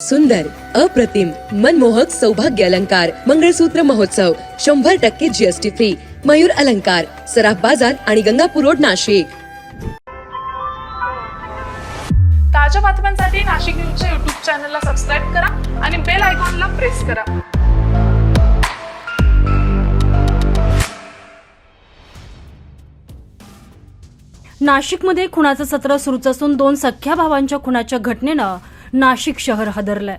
सुंदर अप्रतिम मनमोहक सौभाग्य अलंकार मंगळसूत्र महोत्सव शंभर टक्के जीएसटी फ्री मयूर अलंकार सराफ बाजार आणि गंगापूर रोड नाशिक. ताज्या बातम्यांसाठी नाशिक न्यूजच्या युट्यूब चॅनलला सबस्क्राईब करा आणि बेल आयकॉनला प्रेस करा. नाशिकमध्ये खुणाचं सत्र सुरूच असून दोन सख्या भावांच्या खुणाच्या घटनेनं नाशिक शहर हादरलंय.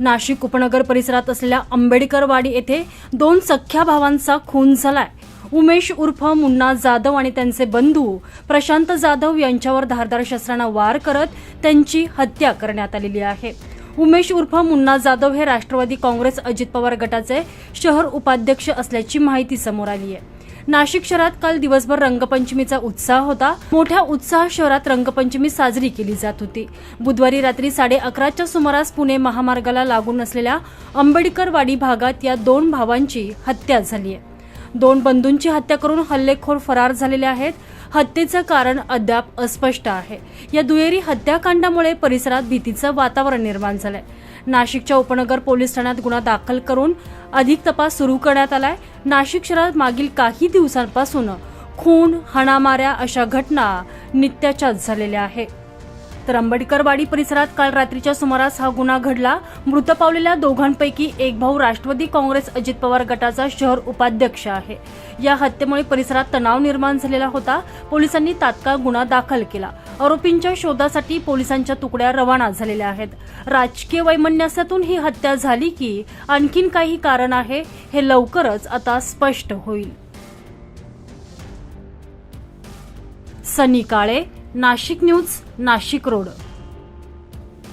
नाशिक उपनगर परिसरात असलेल्या आंबेडकरवाडी येथे दोन सख्या भावांचा खून झालाय. उमेश उर्फ मुन्ना जाधव आणि त्यांचे बंधू प्रशांत जाधव यांच्यावर धारदार शस्त्रानं वार करत त्यांची हत्या करण्यात आलेली आहे. उमेश उर्फ मुन्ना जाधव हे राष्ट्रवादी काँग्रेस अजित पवार गटाचे शहर उपाध्यक्ष असल्याची माहिती समोर आली आहे नाशिक शहरात काल दिवसभर रंगपंचमीचा उत्साह होता. मोठ्या उत्साह शहरात रंगपंचमी साजरी केली जात होती. बुधवारी रात्री साडे अकराच्या सुमारास पुणे महामार्गाला लागून असलेल्या आंबेडकरवाडी भागात या दोन भावांची हत्या झाली आहे दोन बंधूंची हत्या करून हल्लेखोर फरार झालेले आहेत. हत्येचं कारण अद्याप अस्पष्ट आहे. या दुहेरी हत्याकांडामुळे परिसरात भीतीचं वातावरण निर्माण झालंय. नाशिकच्या उपनगर पोलीस ठाण्यात गुन्हा दाखल करून अधिक तपास सुरू करण्यात आलाय. नाशिक शहरात मागील काही दिवसांपासून खून हाणामाऱ्या अशा घटना नित्याच्याच झालेल्या आहेत. तर आंबेडकरवाडी परिसरात काल रात्रीच्या सुमारास हा गुन्हा घडला. मृत पावलेल्या दोघांपैकी एक भाऊ राष्ट्रवादी काँग्रेस अजित पवार गटाचा शहर उपाध्यक्ष आहे. या हत्येमुळे परिसरात तणाव निर्माण झालेला होता. पोलिसांनी तात्काळ गुन्हा दाखल केला. आरोपींच्या शोधासाठी पोलिसांच्या तुकड्या रवाना झालेल्या आहेत. राजकीय वैमन्यासातून ही हत्या झाली की आणखीन काही कारण आहे हे लवकरच आता स्पष्ट होईल. Sunny Kale Nashik news Nashik road.